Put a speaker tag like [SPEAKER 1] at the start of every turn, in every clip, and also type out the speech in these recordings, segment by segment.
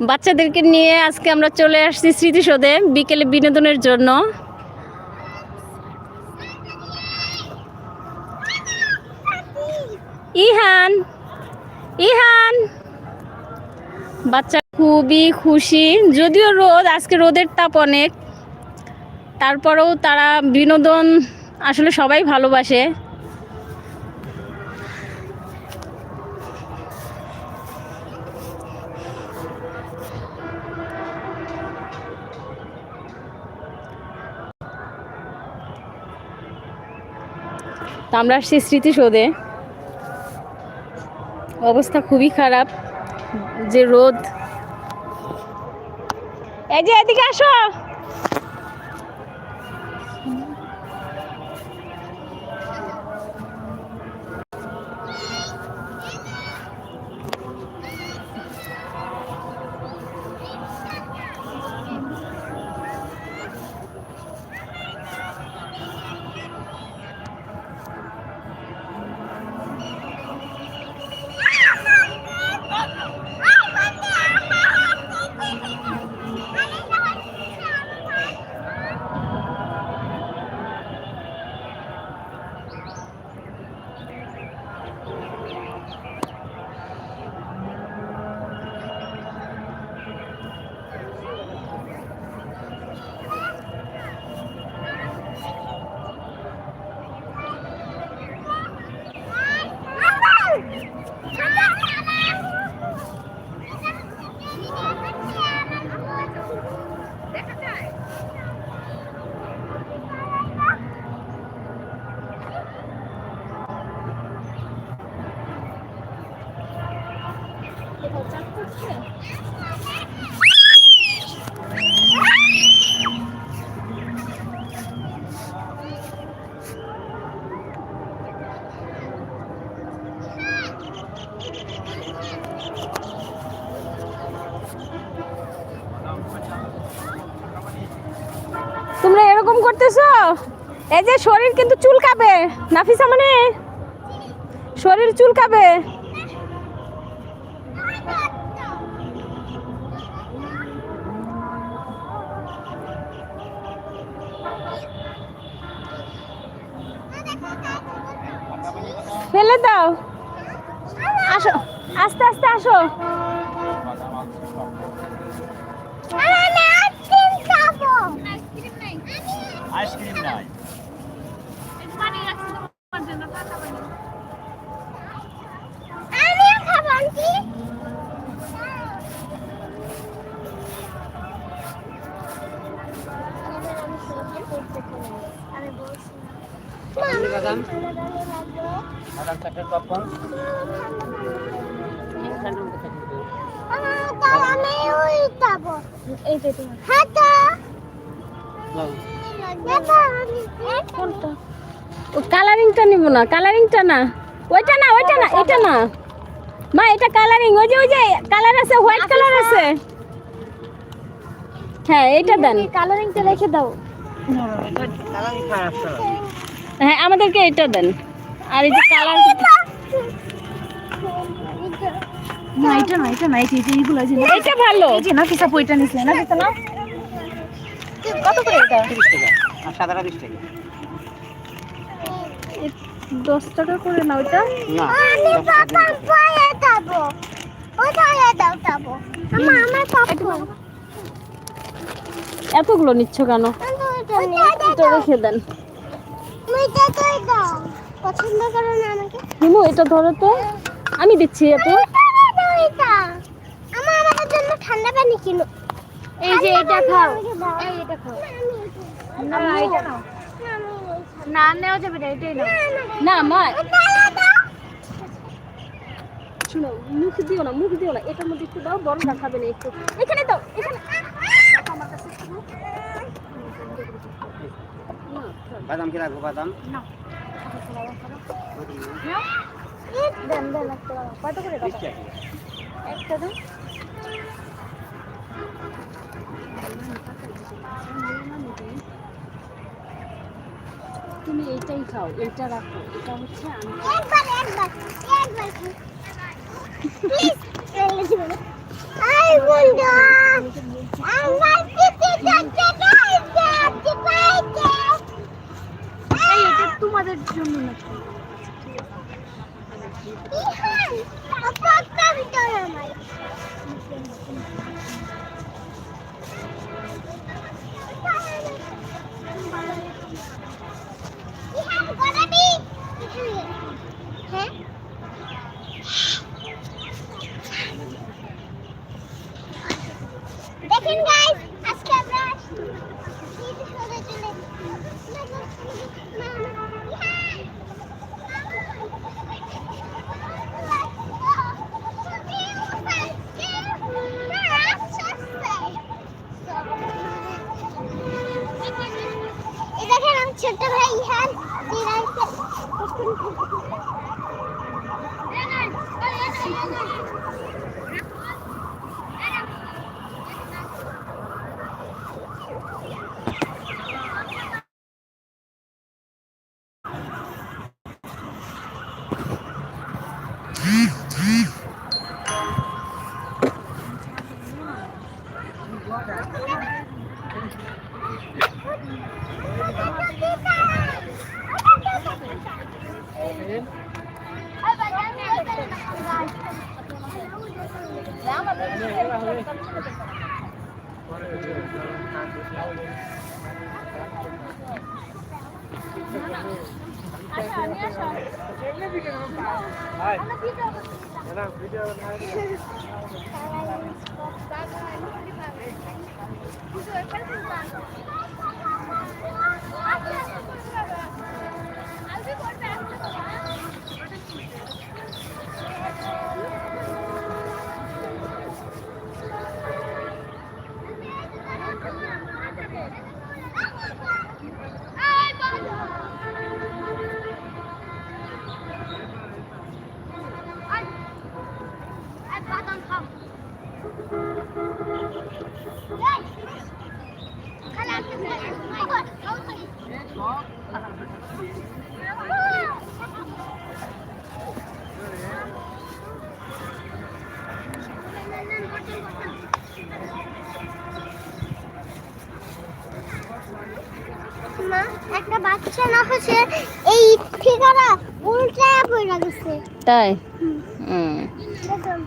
[SPEAKER 1] বাচ্চাদেরকে নিয়ে আজকে আমরা চলে আসছি স্মৃতিসৌধে বিকেলে বিনোদনের জন্য। ইহান ইহান। বাচ্চা খুবই খুশি, যদিও রোদ, আজকে রোদের তাপ অনেক। তারপরেও তারা বিনোদন আসলে সবাই ভালোবাসে। তো আমরা আসছি স্মৃতিসৌধে। অবস্থা খুবই খারাপ। যে রোদ। এই যে এদিকে আসো। এই যে শরীর কিন্তু চুলকাবে। নাফিসা মানে? শরীর চুলকাবে। ফেলে দাও। আসো আস্তে আস্তে আসো।
[SPEAKER 2] আইসক্রিম নাই। বাদাম বাদাম চাটের পপকর্ন
[SPEAKER 1] কালারিংটা নিব না কালারিংটা না। ওইটা না ওইটা না এটা না। মা এটা কালারিং ওই যে ওই যে কালার আছে হোয়াইট কালার আছে। হ্যাঁ এটা দেন।
[SPEAKER 3] কালারিংটা রেখে দাও।
[SPEAKER 1] হ্যাঁ আমাদেরকে এটা দেন। আর এই যে কালার
[SPEAKER 3] না এটা না এটা না এই যে এইগুলো
[SPEAKER 1] এটা ভালো।
[SPEAKER 3] এই যে না কিসা পয়টা নিছে না দিতে না? কত করে এটা?
[SPEAKER 2] তিরিশ টাকা। আর সাদাটা বিশ টাকা।
[SPEAKER 1] দশ টাকা করে না ওইটা
[SPEAKER 2] না
[SPEAKER 3] আমি পাপা পায়ে যাব। ওই দাও যাব। আমা আমার পাপা।
[SPEAKER 1] এতগুলো নিচ্ছ কেন? এটা রেখে দেন।
[SPEAKER 3] পছন্দ করো না আমাকে।
[SPEAKER 1] হিমু এটা ধরো তো। আমি দিচ্ছি
[SPEAKER 3] আমার আমাদের জন্য ঠান্ডা পানি কিনো। এই যে এটা খাও। এই এটা খাও। না এটা নাও। না নেওয়া যাবে না এটাই নাও।
[SPEAKER 1] না মা। শুনো মুখ দিও না মুখ দিও না। এটার মধ্যে একটু দাও বড় খাবে না একটু। এখানে দাও এখানে।
[SPEAKER 2] বাদাম কি রাখব বাদাম?
[SPEAKER 3] দেন দেন একটা কত করে একটা দাও
[SPEAKER 1] তুমি এইটাই খাও এটা রাখো এটা হচ্ছে আমি
[SPEAKER 3] একবার একবার একবার প্লিজ Ay, bunda. আমার পিছে তোমাদের জন্য না Ihan Yeah. I'll be going back. মা একটা বাচ্চা না হচ্ছে এই ঠিকানা উল্টা পড়ে গেছে।
[SPEAKER 1] তাই?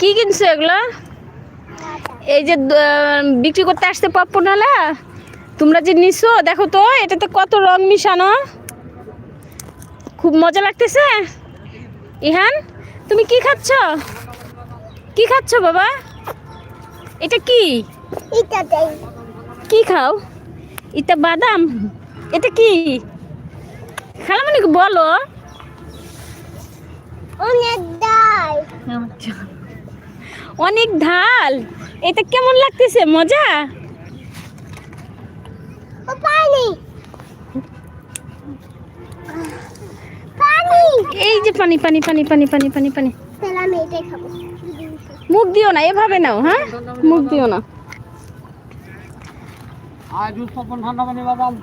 [SPEAKER 1] কি কিনছো এগুলো? এই যে বিক্রি করতে আসতে আসছে পপ্পনালা তোমরা যে নিছো দেখো তো এটাতে কত রং মিশানো। খুব মজা লাগতেছে। ইহান তুমি কি খাচ্ছ? কি খাচ্ছ বাবা? এটা কি? কি খাও? এটা বাদাম? এটা কি? খালামনি বলো?
[SPEAKER 3] অনেক ডাল।
[SPEAKER 1] অনেক ঢাল এটা কেমন লাগতেছে? মজা?
[SPEAKER 3] পানি। পানি।
[SPEAKER 1] এই যে পানি পানি পানি পানি পানি পানি পানি।
[SPEAKER 3] তাহলে আমি এটাই খাব।
[SPEAKER 1] মুখ দিও না এভাবে নাও হ্যাঁ? মুখ দিও না।
[SPEAKER 2] ঠান্ডা পানি বাদাম।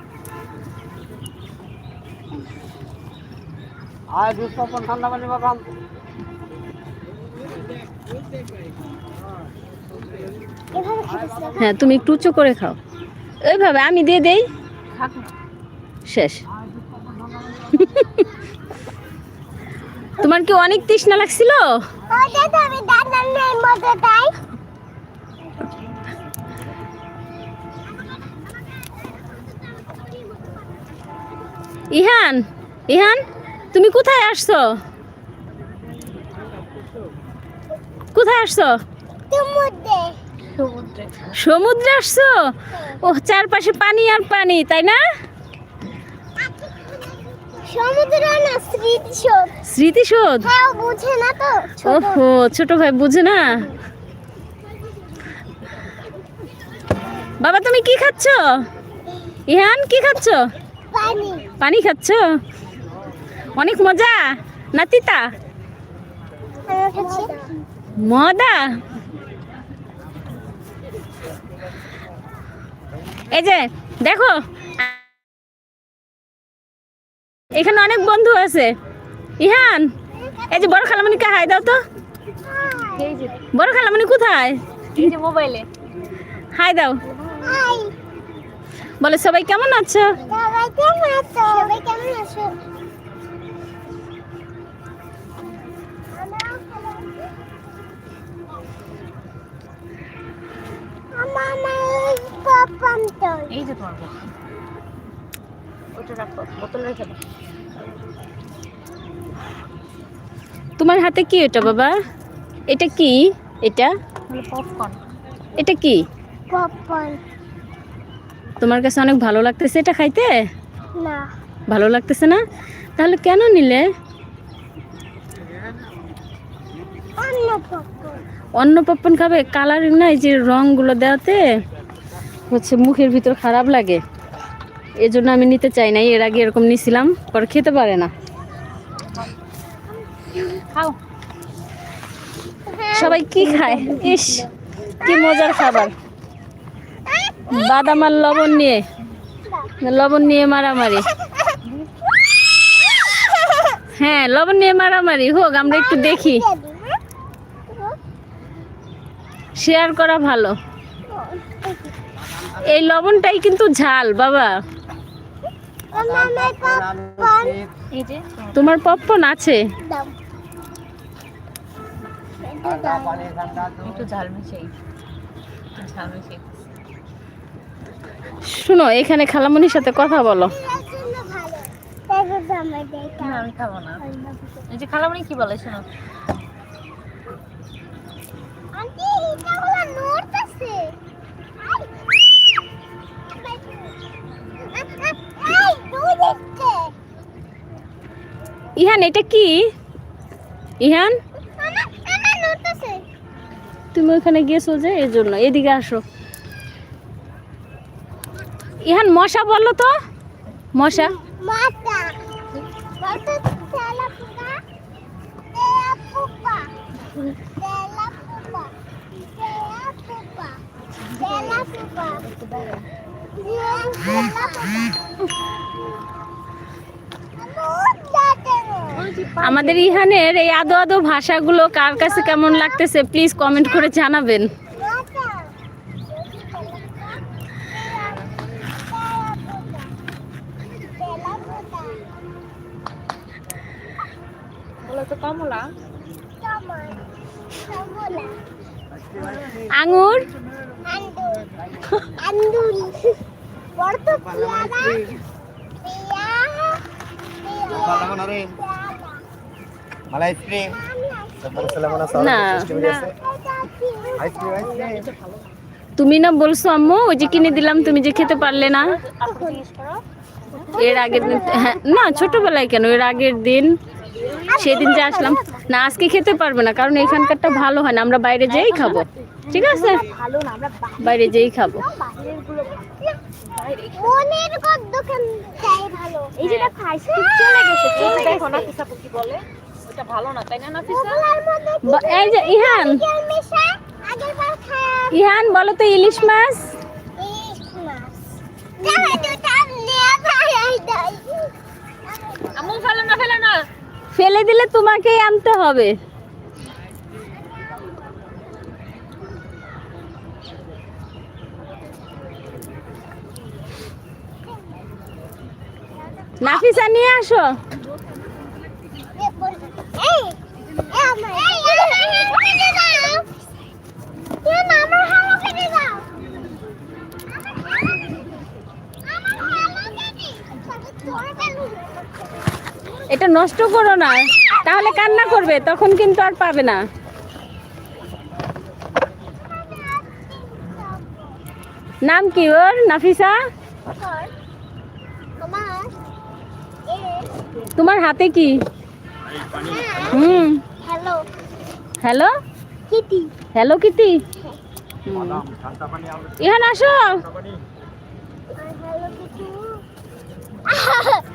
[SPEAKER 2] ঠান্ডা পানি বাদাম।
[SPEAKER 1] হ্যাঁ তুমি একটু উঁচু করে খাও। এইভাবে আমি দিয়ে দেই। শেষ। তোমার কি অনেক তৃষ্ণা লাগছিল? ইহান ইহান, তুমি কোথায় আসছো? কোথায় আসছো?
[SPEAKER 3] সমুদ্রে।
[SPEAKER 1] আসছো? ও চারপাশে পানি আর পানি তাই না?
[SPEAKER 3] হ্যাঁ
[SPEAKER 1] ওহো ছোট ভাই বুঝে না? বাবা তুমি কি খাচ্ছ? ইহান কি খাচ্ছ?
[SPEAKER 3] পানি।
[SPEAKER 1] খাচ্ছ? অনেক মজা না তিতা?
[SPEAKER 3] খাচ্ছি।
[SPEAKER 1] মজা এই যে দেখো। এখানে অনেক বন্ধু আছে। ইহান এই যে বড় খালামণিকে হাই দাও তো। বড় খালামণি কোথায়?
[SPEAKER 3] এই মোবাইলে।
[SPEAKER 1] হাই দাও। বলে সবাই কেমন আছো?
[SPEAKER 3] সবাই কেমন আছো সবাই কেমন আছো আমার
[SPEAKER 4] এই যে তোমার বোতল ওটা রাখো বোতল রেখে দাও।
[SPEAKER 1] তোমার হাতে কি এটা বাবা? এটা কি? এটা?
[SPEAKER 4] পপকর্ন
[SPEAKER 1] এটা কি?
[SPEAKER 3] পপকর্ন।
[SPEAKER 1] তোমার কাছে অনেক ভালো লাগতেছে এটা খাইতে?
[SPEAKER 3] না।
[SPEAKER 1] ভালো লাগতেছে না? তাহলে কেন নিলে?
[SPEAKER 3] অন্য পপকর্ন
[SPEAKER 1] অন্য পপকর্ন খাবে? কালার না এই যে রঙগুলো দেওয়াতে? হচ্ছে মুখের ভিতর খারাপ লাগে। এই জন্য আমি নিতে চাই না এর আগে এরকম নিছিলাম পরে খেতে পারে না। সবাই কি খায়? ইস কি মজার খাবার। বাদাম আর লবণ নিয়ে লবণ নিয়ে মারামারি। হ্যাঁ লবণ নিয়ে মারামারি। হোক আমরা একটু দেখি। শেয়ার করা ভালো। এই লবণটাই কিন্তু ঝাল, বাবা। তোমার পপকর্ন আছে? শুনো, এখানে খালামনির সাথে কথা বলো।
[SPEAKER 4] আমি খাব না এই যে খালামণি কি বলে শোনো
[SPEAKER 1] ইহান, এটা কি? ইহান? তুমি ওখানে গিয়েছো যে, এই জন্য। এদিকে আসো। ইহান, মশা বলল তো। মশা আমাদের ইহানের এই আদো আদো ভাষাগুলো কার কাছে কেমন লাগতেছে প্লিজ কমেন্ট করে জানাবেন।
[SPEAKER 4] বলো
[SPEAKER 1] আঙুর?
[SPEAKER 3] পেয়ারা।
[SPEAKER 2] Ice cream. তারপরে সালামানা
[SPEAKER 1] না।
[SPEAKER 2] Ice cream ice cream.
[SPEAKER 1] তুমি না বলছো আম্মু ওই যে কিনে দিলাম তুমি যে খেতে পারলে না। এর আগের দিন হ্যাঁ না ছোটবেলায় কেন? এর আগের দিন সেদিন যে আসলাম। না আজকে খেতে পারবে না কারণ এখানকারটা ভালো হয় না। আমরা বাইরে যেয়েই খাব। ঠিক আছে?
[SPEAKER 3] ভালো
[SPEAKER 1] বাইরে যেয়েই খাব।
[SPEAKER 3] বাইরেরগুলো মনের দোকান চাই ভালো। এই যেটা খাইছি চলে গেছে।
[SPEAKER 4] বলে? ওটা ভালো না তাই না নাফিসা?
[SPEAKER 1] এই যে ইহান। ইহান বলো তো ইলিশ মাছ?
[SPEAKER 4] ফেলে
[SPEAKER 1] দিলে তোমাকেই আনতে হবে। নাফিসা নিয়ে আসো
[SPEAKER 3] এই এই আমার এই কেটে দাও কেন আমার হালো কেটে দাও আমার হালো কেটে তোর বেলুন
[SPEAKER 1] এটা নষ্ট করো না। তাহলে কান্না করবে তখন কিন্তু আর পাবে না। নাম কি ওর? নাফিসা? তোমার হাতে কি? হুম।
[SPEAKER 3] Hello
[SPEAKER 1] hello
[SPEAKER 3] Kitty
[SPEAKER 1] hello Kitty
[SPEAKER 2] এখানে
[SPEAKER 1] ইহান আসো।
[SPEAKER 3] হ্যালো কিটি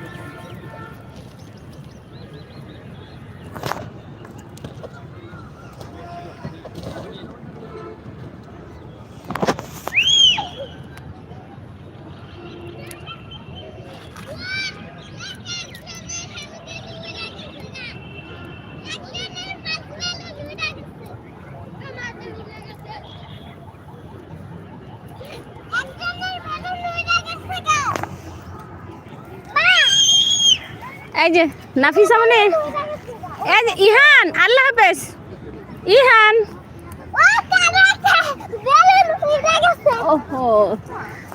[SPEAKER 1] এই যে, নাফিসা মানে? এই যে, ইহান, আল্লাহ হাফেজ। ইহান। ওহো,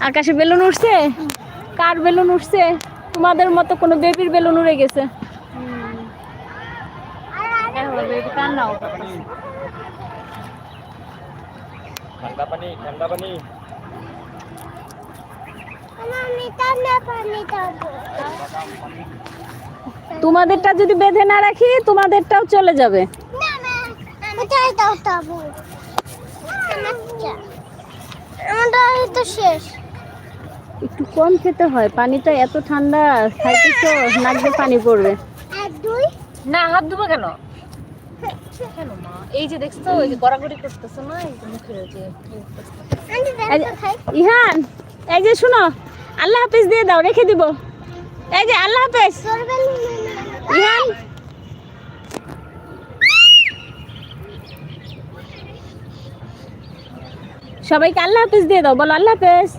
[SPEAKER 1] আকাশে বেলুন উঠছে? কার বেলুন উঠছে? তোমাদের মতো কোনো বেবির বেলুন উড়ে গেছে।
[SPEAKER 2] ঠান্ডা পানি ঠান্ডা পানি।
[SPEAKER 1] তোমাদেরটা যদি বেঁধে না রাখি তোমাদেরটাও চলে যাবে। একটু কম খেতে হয় পানিটা এত ঠান্ডা খাইতেছো নাক দিয়ে পানি পড়বে।
[SPEAKER 4] না হাত ধুবো কেন? কেন এই যে দেখছ ওই যে গড়াগড়ি করতেছো না এই যে মুখের ওই যে কি করতেছো।
[SPEAKER 3] আমি
[SPEAKER 1] এই যে-
[SPEAKER 3] দেখো খাই।
[SPEAKER 1] ইহান এই যে শুনো আল্লাহ হাফেজ দিয়ে দাও রেখে দিব। এই যে আল্লাহ হাফেজ। ইহান। সবাইকে আল্লাহ হাফেজ দিয়ে দাও বলো আল্লাহ হাফেজ।